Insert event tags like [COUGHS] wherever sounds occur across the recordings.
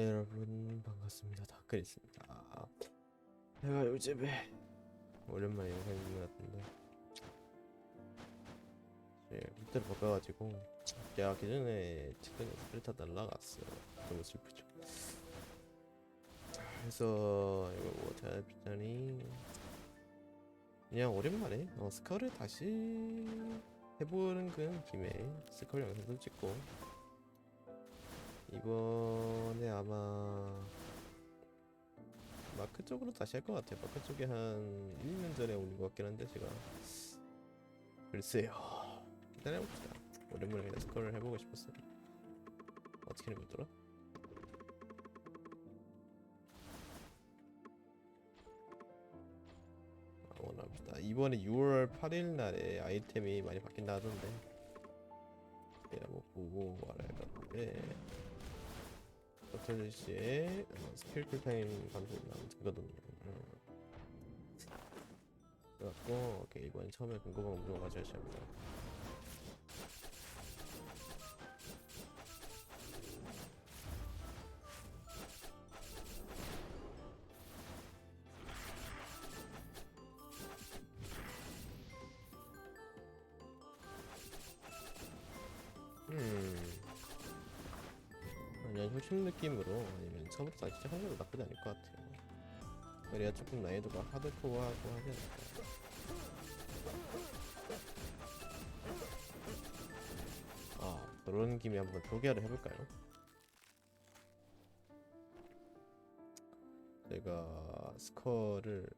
네, 여러분 반갑습니다. 다크리스입니다. 제가 요즘에 오랜만에 영상 있는 것 같은데 제 컴퓨터를 바꿔가지고 제가 기존에 치던 스플리터 날라갔어요. 너무 슬프죠. 그래서 이거 뭐 제가 했더니 그냥 오랜만에 어, 스컬을 다시 해보는 그 김에 스컬 영상도 찍고 이번에 아마 마크 쪽으로 다시 할 것 같아요. 마크 쪽에 한 1년 전에 올린 것 같긴 한데 제가 글쎄요. 일단 해봅시다. 오랜만에 그냥 스컬을 해보고 싶었어요. 어떻게 거더라? 아, 원합니다. 이번에 6월 8일 날에 아이템이 많이 바뀐다 하던데 내가 뭐 보고 말할 것 같은데 버터리 씨의 어, 스킬 쿨타임 방송이 나거든요. 그래갖고 오케이 이번 처음에 궁금한 거 가져야지 합니다. 효심 느낌으로 아니면 처음부터 다시 시작하는 것도 나쁘지 않을 것 같아요. 그래야 조금 난이도가 하드코어하고 하지 않을까. 아, 그런 김에 한번 소개를 해볼까요? 제가 스커를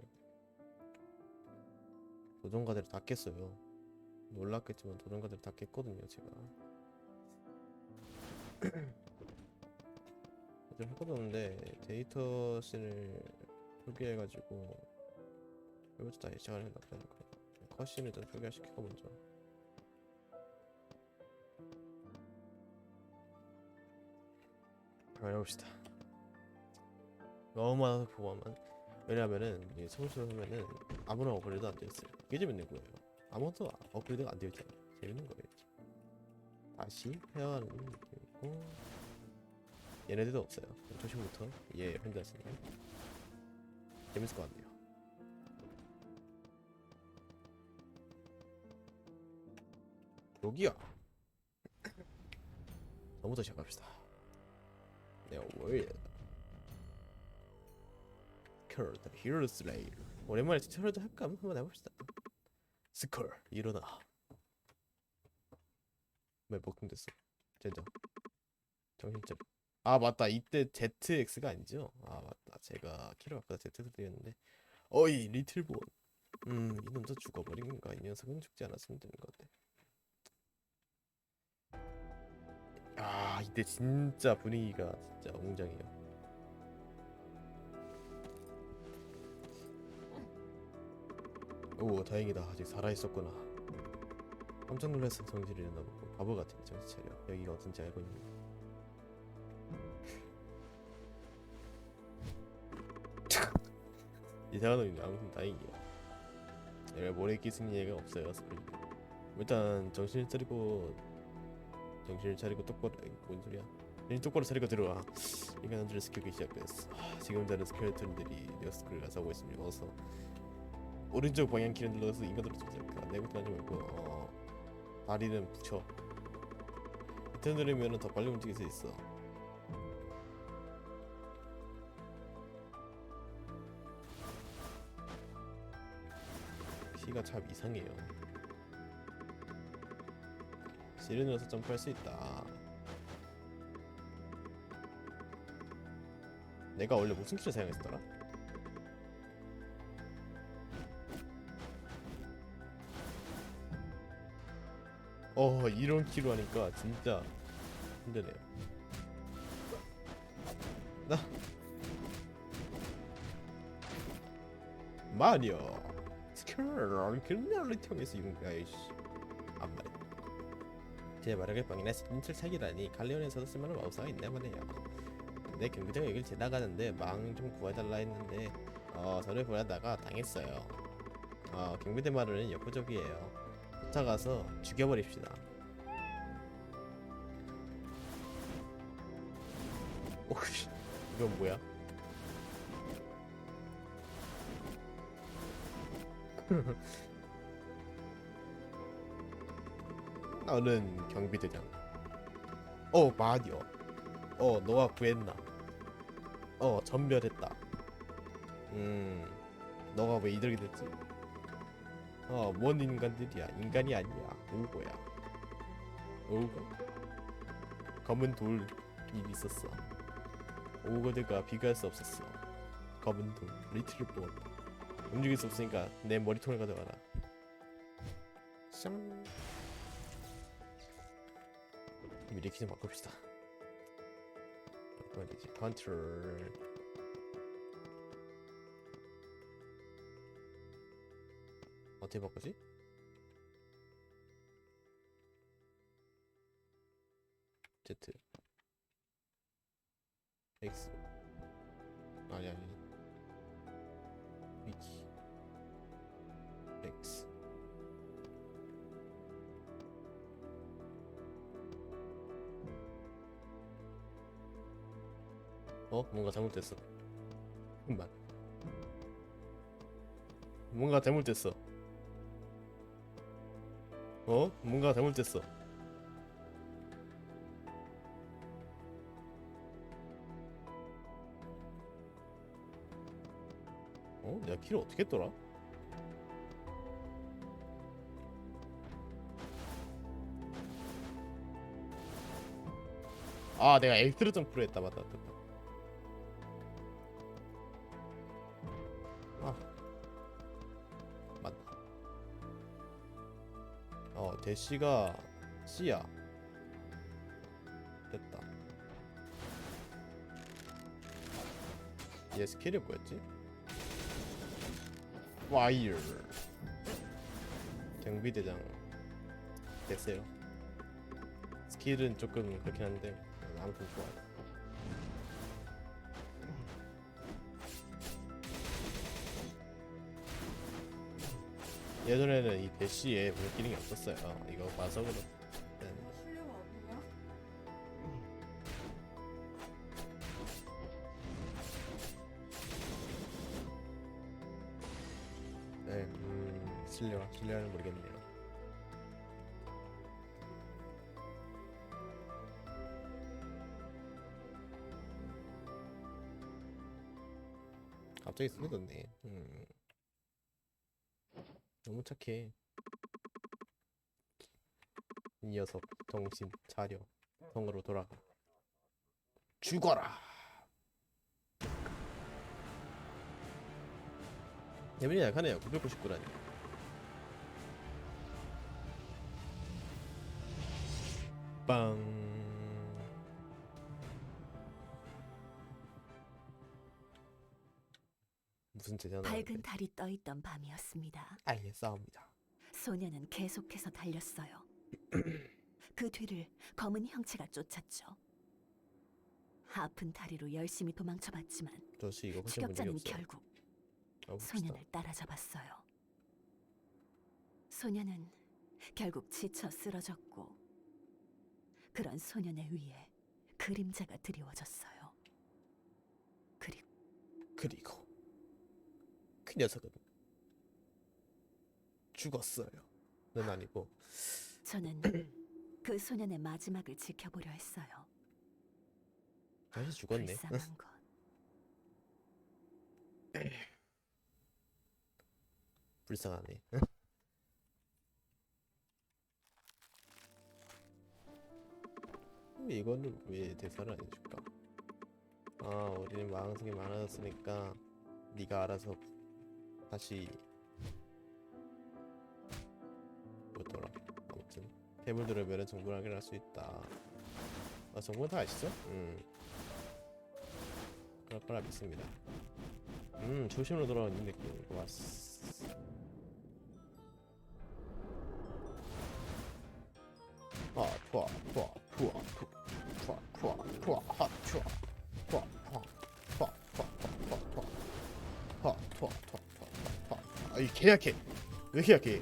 도전과제를 다 깼어요. 놀랐겠지만 도전과제를 다 깼거든요, 제가. [CLEARS THROAT] 어제 해보던데 데이터 씬을 표기해가지고 이것도 다시 시작을 해놨다니까. 컷신을 일단 표기시키고 먼저. 한번 해봅시다. 너무 많아서 보고만 왜냐면은 이게 소울스를 하면은 아무나 업그레이드 안 되어있어요. 그게 재밌는 거예요. 아무것도 업그레이드가 안 되어있잖아요. 재밌는 거예요 다시 해야 하는 느낌이고 얘네들도 없어요. 초심부터. 얘 혼자 쓰니 재밌을 것 같네요. 여기야 처음부터 [COUGHS] 시작합시다. 네 월. 더 히어로 슬레이어 오랜만에 스컬도 할까? 한번 해봅시다. 스컬 일어나. 왜 먹통됐어? 젠장 정신 차려 아 맞다. 이때 ZX가 아니죠? 아 맞다. 제가 키를 아까 ZX 드렸는데. 어이 리틀본 음 이놈도 죽어버린 건가? 이 녀석은 죽지 않았으면 되는 건데 아. 이때 진짜 분위기가 진짜 웅장해요. 오 다행이다. 아직 살아있었구나. 깜짝 놀라서 정신을 잃어보고. 바보 같은 정신 차려. 여기가 어딘지 알고 있니 이상한 놈이네 아무튼 다행이야 내가 모래 끼승 얘가 없어요 스프링 일단 정신을 차리고 정신을 차리고 똑바로 뭔 소리야? 정신 똑바로 차리고 들어와. 인간들의 습격이 시작됐어. 아, 지금 다른 스켈레톤들이 녀석을 나서고 있으니 어서. 오른쪽 방향 키를 눌러서 인간들을 쫓아가 내부터 하지 말고 어, 다리는 붙여. 버튼 누르면 더 빨리 움직일 수 있어 키가 참 이상해요. C를 눌러서 점프할 수 있다. 내가 원래 무슨 키를 사용했었더라? 어 이런 키로 하니까 진짜 힘드네요. 나! 스 컬 그날을 통해서 이용가이씨 안 말해 제 마력의 방이나 스킨틀 사기라니. 갈레온에서도 쓸만한 마우스가 있나 보네요 내 경비대가 여길 지나가는데 망 좀 구해달라 했는데 어 저를 보내다가 당했어요. 어 경비대 말은 역부족이에요. 쫓아가서 죽여버립시다. 오씨 이건 뭐야? [LAUGHS] 나는 경비대장. 어 마녀. 어 너가 구했나? 어 전멸했다. 음 너가 왜 이들게 됐지? 어 뭔 인간들이야? 인간이 아니야. 오고야. 오고? 검은 돌이 있었어. 오고들과 비교할 수 없었어. 검은 돌, 리틀 본. 움직일 수 없으니까 내 머리통을 가져가라. 샹. 미리 키좀 바꿉시다. 바꿔야 되지. 컨트롤. 어떻게 바꾸지? Z X 어? 뭔가 잘못됐어 잠깐만 뭔가 잘못됐어 어? 뭔가 잘못됐어 어? 내가 키를 어떻게 했더라? 아 내가 엑스트라 점프를 했다 맞다 맞다 대시가 C야. 됐다. 얘 스킬이 뭐였지? 와이어. 경비대장 됐어요. 스킬은 조금 그렇긴 한데 아무튼 좋아요 예전에는 이 대시에 무슨 기능이 없었어요 이거 아니야? 네, 음, 실려 실려는 모르겠네요. 갑자기 쓰러졌네. 음. 너무 착해. 이 녀석 정신 차려. 성으로 돌아가. 죽어라. 데미지 약하네요. 999라니. 빵. 무슨 제자나? 밝은 달이 떠 있던 밤이었습니다. 아예 싸웁니다. 소녀는 계속해서 달렸어요. [CLEARS THROAT] 그 뒤를 검은 형체가 쫓았죠. 아픈 다리로 열심히 도망쳐봤지만 저씨 이거 훨씬 문제가 추격자는 없어요. 결국 아, 봅시다. 소년을 따라잡았어요. 소년은 결국 지쳐 쓰러졌고 그런 소년의 위에 그림자가 드리워졌어요. 그리고 그리고 그 녀석은 죽었어요. 는 아니고 저는 그 소년의 마지막을 지켜보려 했어요. 다시 죽었네. 불쌍한 것. [LAUGHS] 불쌍하네. 왜 [LAUGHS] 이거는 왜 대사를 안 해줄까? 아, 우리는 망성이 많아졌으니까 네가 알아서 다시 뭐더라? 아무튼 괴물들을 멸한 정보를 확인할 수 있다. 아, 정보는 다 아시죠? 음. 그럴 거라 믿습니다. 음, 조심으로 돌아온 이 느낌. 좋았어. 아, 좋아, 계약해. 왜 계약해?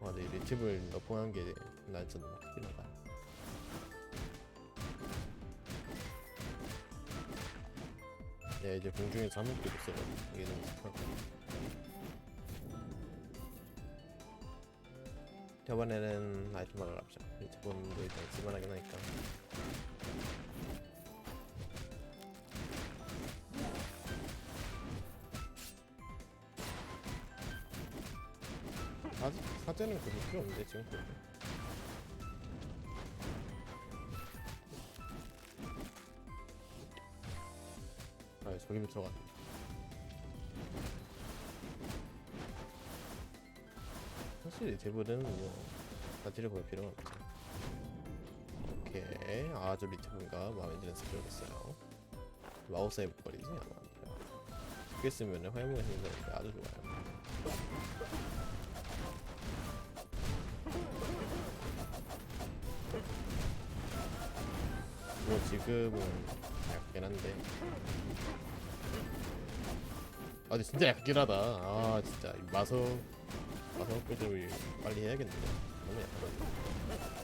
아, 집을 엿봉한 게 난좀 필요하다. 네, 이제 공중에서 한 번도 없어요. 이게 너무 슬퍼. 저번에는 아이템을 합죠 저번도 일단 쓸만하긴 하니까. 사, 사제는 그럴 필요 없는데 지금 그래도. 아 저기로 들어갔네 사실 대부분은 뭐 사지를 볼 필요는 없죠. 오케이. 아주 리트분가 마음에 드는 스킬을 했어요. 마우스의 목걸이지 아마. 두개 쓰면 화염무가 생긴다니까 아주 좋아요. 뭐 지금은 약긴 한데. 아 진짜 약긴 하다. 아 진짜. 이 마석 마석 업그레이드 빨리 해야겠네 너무 약하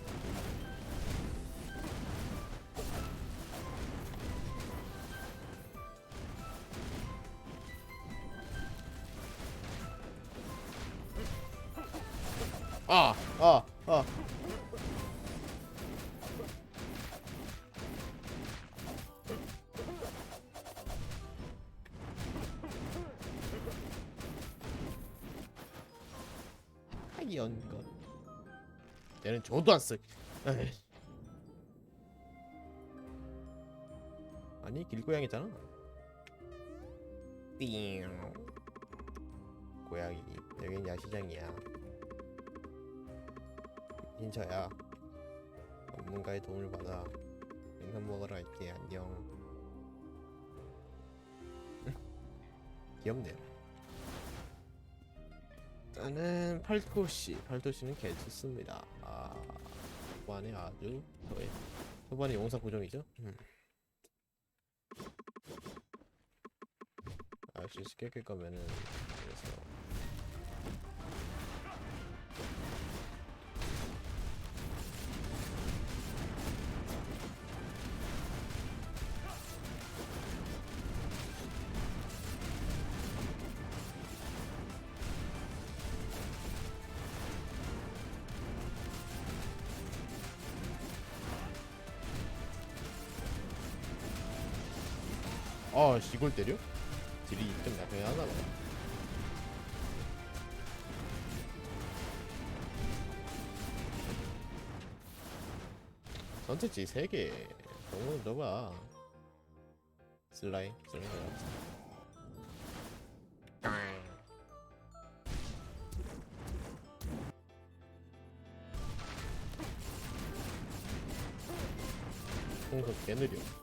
저도 안 쓰. 에이. 아니 길고양이잖아. 띵. 고양이 여긴 야시장이야. 인처야. 전문가의 도움을 받아 냉면 먹으러 갈게 안녕. 귀엽네요. 일단은 팔토시 팔토시는 괜찮습니다 아 초반에 아주 저의 초반에 용사 고정이죠 음. 아, 역시 쉽게 깰 거면은 이걸 때려? 딜이 좀 약하게 하나 봐 선택지 3개 너무 넣어봐 슬라임 슬라임 해야지 홍석 개느려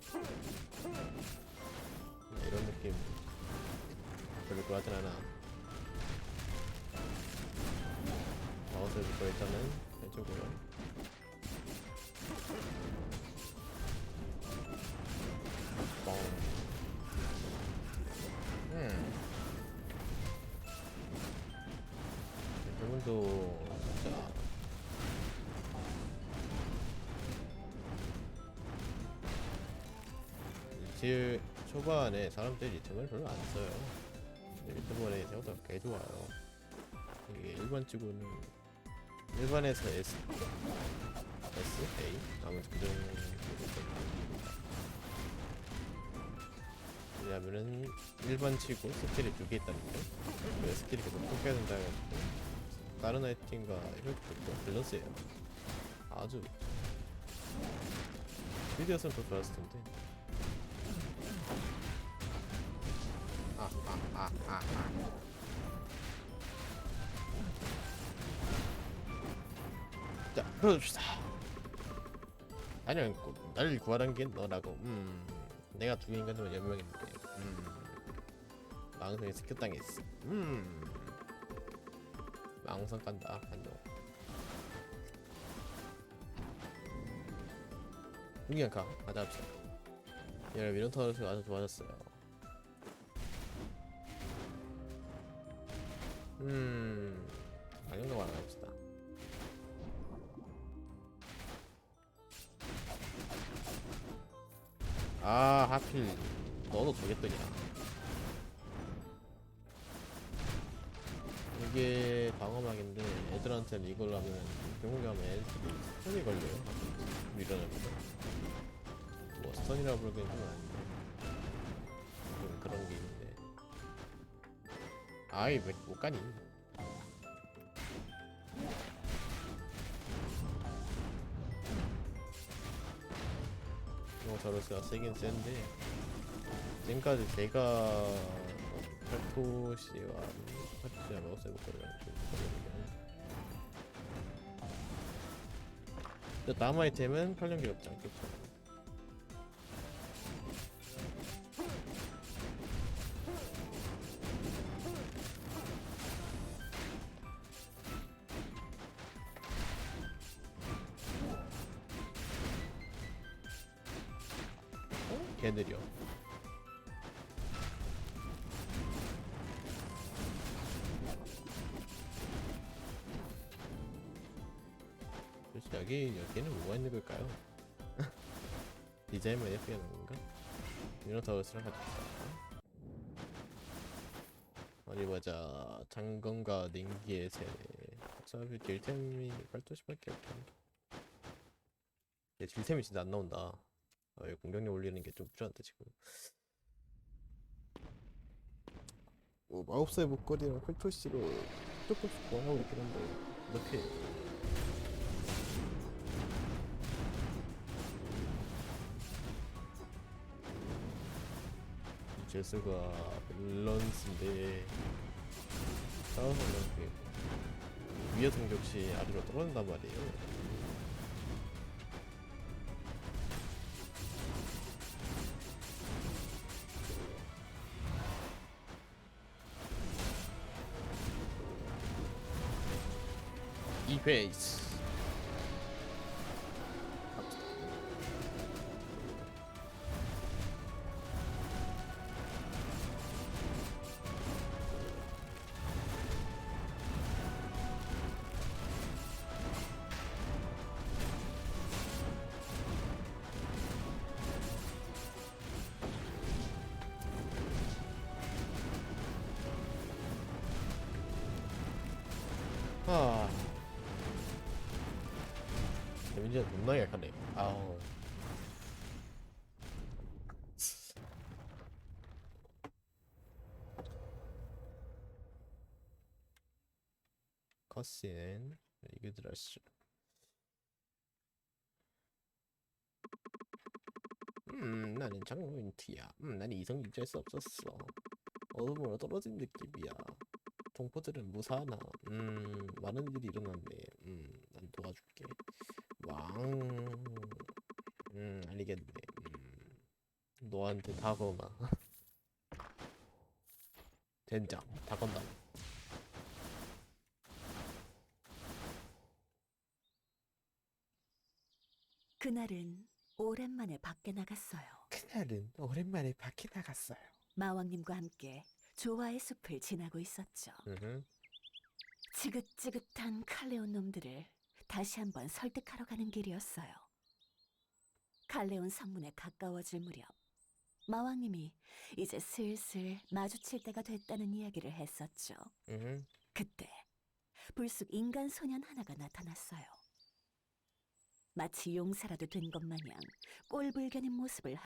딜 초반에 사람들이 리듬을 별로 안 써요. 리듬번에 생각보다 꽤 좋아요. 이게 일반 치고는 일반에서 S, S, A 아무튼 그 정도. 왜냐면은 일반 치고 스킬이 두 개 있다는 거. 그 스킬이 계속 뽑혀야 된다 해가지고 다른 아이템과 이렇게 밸런스예요. 아주 스피드였으면 더 좋았을 텐데. 아, 아, 아, 아, 아. 자, 풀어줍시다. 아니야, 꼭 나를 구하란 게 너라고. 음, 내가 두 인간 중에 연명인데. 음, 망성에 스켰당했어. 음, 망성 간다. 안녕. 여기 가. 가자 합시다. 얘를 미노타우루스가 아주 좋아졌어요. 음... 아, 방영도 안 합시다. 아 하필. 너도 저겠더냐 이게 방어막인데 애들한테는 이걸로 하면 병원에 하면 애들이 스턴이 걸려요. 밀어내보다 뭐 스턴이라 부르기엔 좀 아닌데 아이 왜 못 가니? 이거 저로스가 세긴 센데. 지금까지 제가 팔토시와 팔토시와 마우스해볼거를 좀 근데 다음 아이템은 활용기 없지 않겠죠 같이 있다. 어디 보자. 장검과 냉기의 세례 어차피 딜템이 12시밖에 없던데 얘 딜템이 진짜 안 나온다. 아, 이 공격력 올리는 게좀 필요한데 지금. 뭐 마법사의 목걸이랑 펄토시로 조금씩 원하고 있긴 한데 이렇게 제스가 밸런스인데 싸워서 이렇게 위에 공격 시 아래로 떨어진단 말이에요. 이 페이스 데미지가 존나 약하네. 아우. 커신 이게 들었어. 음, 나는 장로인트야. 음, 난 이성 유지할 수 없었어. 어둠으로 떨어진 느낌이야. 동포들은 무사하나? 음, 많은 일이 일어났네. 음, 난 도와줄게. 왕, 음, 알겠네. 음, 너한테 다 거마. [LAUGHS] 젠장, 다 건다. 그날은 오랜만에 밖에 나갔어요. 그날은 오랜만에 밖에 나갔어요. 마왕님과 함께 조화의 숲을 지나고 있었죠. 으흠. 지긋지긋한 칼레온 놈들을 다시 한번 설득하러 가는 길이었어요. 칼레온 성문에 가까워질 무렵 마왕님이 이제 슬슬 마주칠 때가 됐다는 이야기를 했었죠. 으흠. 그때 불쑥 인간 소년 하나가 나타났어요. 마치 용사라도 된 것 마냥 꼴불견인 모습을 하-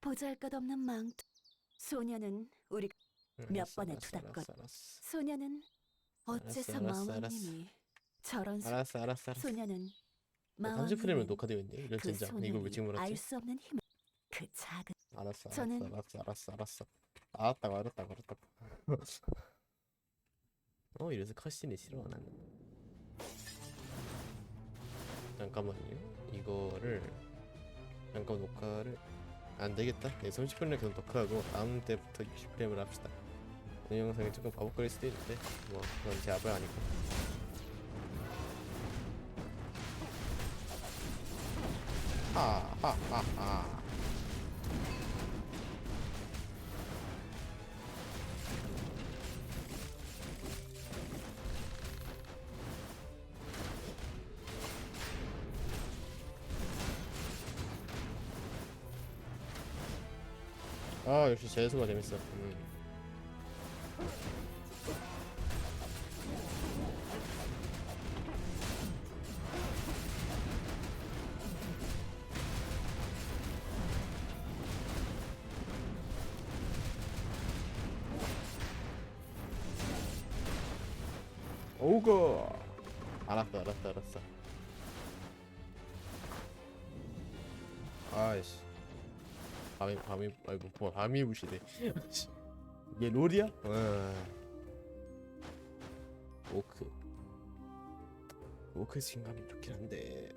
보잘것없는 망토. 소년은 우리 몇 알았어, 번에 알았어, 투닥거리- 알았어, 알았어. 소년은 어째서 알았어, 알았어, 마왕님이 저런 소... 알았어, 알았어, 알았어. 30프레임은 마왕님은 녹화되어 있네. 이럴 그 젠장. 이걸 왜 지금 소년이 알았지? 알수 없는 힘을 그 작은 알았어, 저는- 알았어, 알았어, 알았어, 알았어. 알았다고, 알았다고, 알았다고. [LAUGHS] 어, 이래서 컷신이 싫어 나는. 잠깐만요. 이거를 잠깐 녹화를 안 되겠다. 네, 30분을 계속 녹화하고 다음 때부터 60프레임을 합시다. 이 영상이 조금 바보거릴 수도 있는데 뭐 그건 제 아발 아니고. 하하하하. 아 역시 재수가 재밌어. 음. 뭐 부시네. 이게 롤이야? 와. 오크. 오크 신감이 좋긴 한데.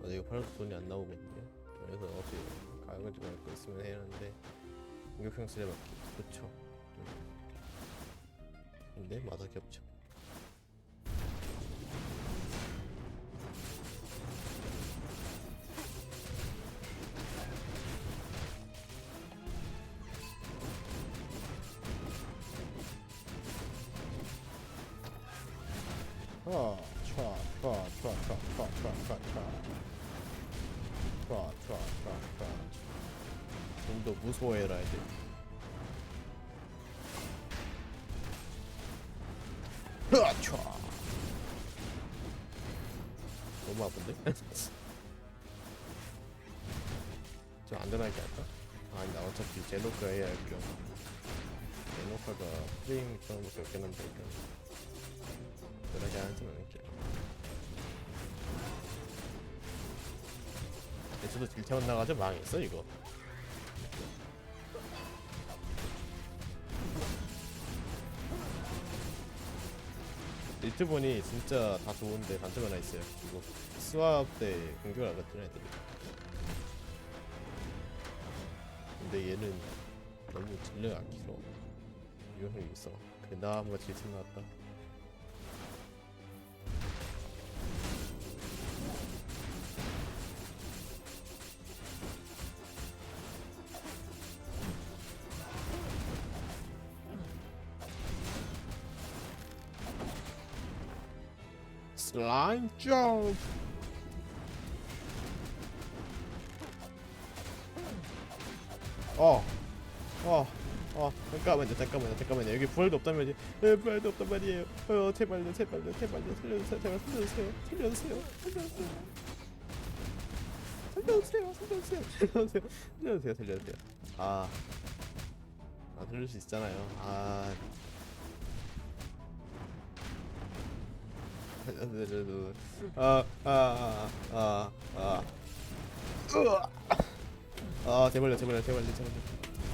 어, 이거 팔아도 돈이 안 나오거든요. 그래서 어떻게 가격을 좀 알고 있으면 해야 하는데 공격형 쓰레받기 좋죠. 음. 근데 맛밖에 없 안전하게 할까? 아니 나 어차피 제노카 해야 할 겸. 제노카가 프레임 그런 것도 없긴 한데 그냥 그러지 않지는 않을게. 저도 딜태만 나가죠 망했어 이거. 리트본이 진짜 다 좋은데 단점 하나 있어요. 이거 스왑 때 공격을 안 받잖아 애들이. 근데 얘는 너무 질려가 안 길어. 유형이 있어. 그나마 질투 나왔다. 슬라임 점프 어, 어, 어, 잠깐만요, 잠깐만요, 잠깐만요. 여기 부활도 없다면, 에, 부활도 없단 말이에요. 어, 제발요, 제발요, 제발요, 살려주세요, 제발 살려주세요, 살려주세요, 살려주세요. 살려주세요, 살려주세요, 살려주세요, 살려주세요, 살려주세요. 아, 아, 살릴 수 있잖아요. 아, 살려주세요. 아, 아, 아, 아, 아. 으아. 아 제발요 제발요 제발요 제발요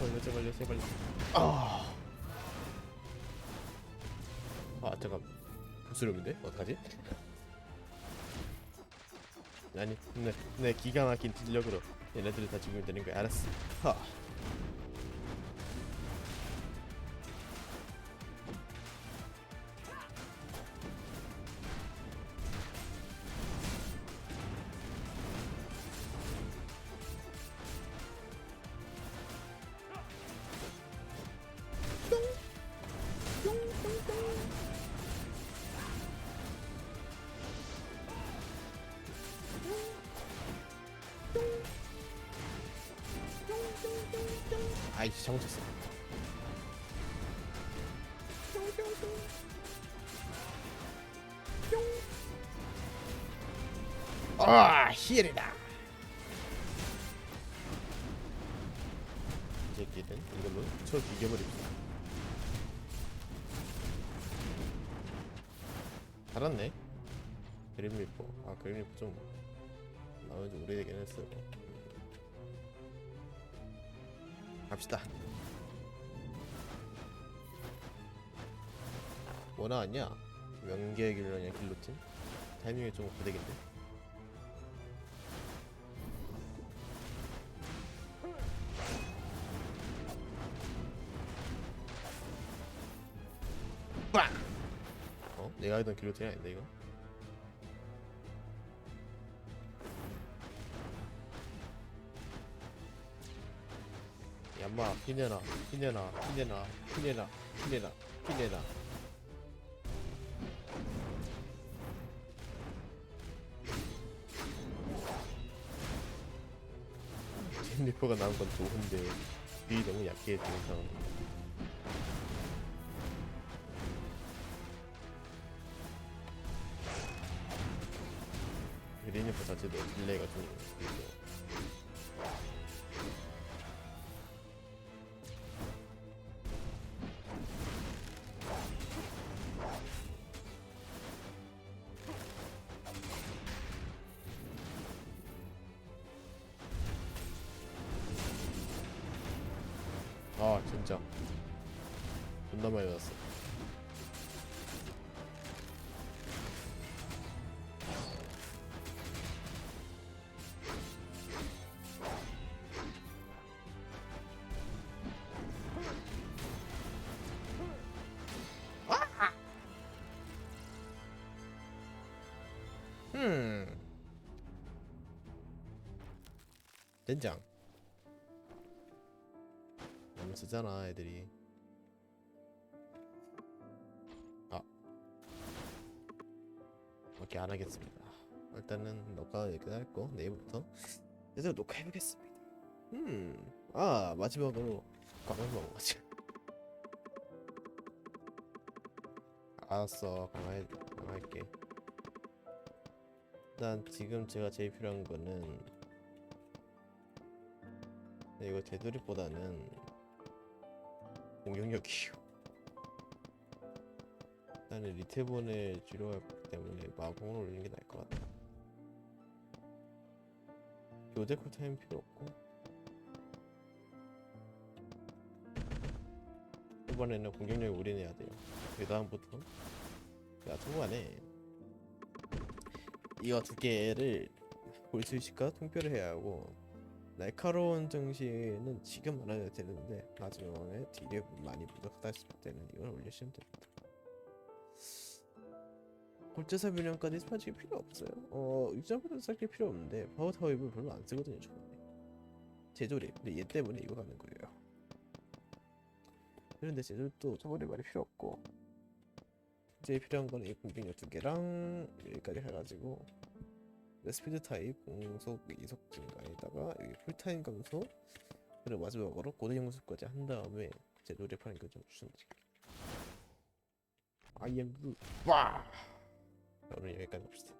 제발요 제발요 제발요 아. 아 잠깐. 부스럼인데? 어떡하지? 아니 네, 네 기가 막힌 딜력으로 얘네들을 다 죽이면 되는 거야. 알았어. 하. 아이씨 잘못했어. 아 히엘이다. 이 새끼는 이걸로 쳐 죽여버립시다 아 그림 리포 좀 나온 지 오래되긴 했어 갑시다. 뭐 나왔냐 명계 길러냐 길로틴 타이밍이 좀 고되긴데 빵! 어? 내가 알던 길로틴이 아닌데 이거 얌마 피내나 피내나 피내나 피내나 피내나 피내나. 그린 리퍼가 나온 건 좋은데 딜이 너무 약해지는 상황 그린 리퍼 자체도 딜레이가 좀 있고 된장. 너무 쓰잖아 애들이. 아. 오케이 안 하겠습니다. 일단은 녹화 여기까지 할거 내일부터. 계속 녹화해보겠습니다. 음아 마지막으로 광을 먹어가지고 알았어 강화해, 강화할게. 일단 지금 제가 제일 필요한 거는 네, 이거 되돌이보다는 공격력이요. 나는 리테본을 줄여야 하기 때문에 마공을 올리는 게 나을 것 같아. 교대 쿨타임 필요 없고 이번에는 공격력을 올인해야 돼요. 그 다음부터 야 초반에 이거 두 개를 볼수 있을까 통뼈를 해야 하고 날카로운 정신은 지금 안 해도 되는데 나중에 딜이 많이 부족하다 싶을 때는 이걸 올리시면 됩니다. 골재사 변형까지 스파지기 필요 없어요. 어 육자보다 쌓기 필요 없는데 파워 타입을 별로 안 쓰거든요 저번에. 제조립 근데 얘 때문에 이거 가는 거예요. 그런데 제조립도 저번에 말이 필요 없고 이제 필요한 거는 이 공격력 두 개랑 여기까지 해가지고 스피드 타입 공속 이속 증가에다가 여기 풀타임 감소 그리고 마지막으로 고대 영수까지 한 다음에 제 노래파는 거좀 추천드릴게요. I am Groot. 와! 자, 오늘 여기까지 봅시다.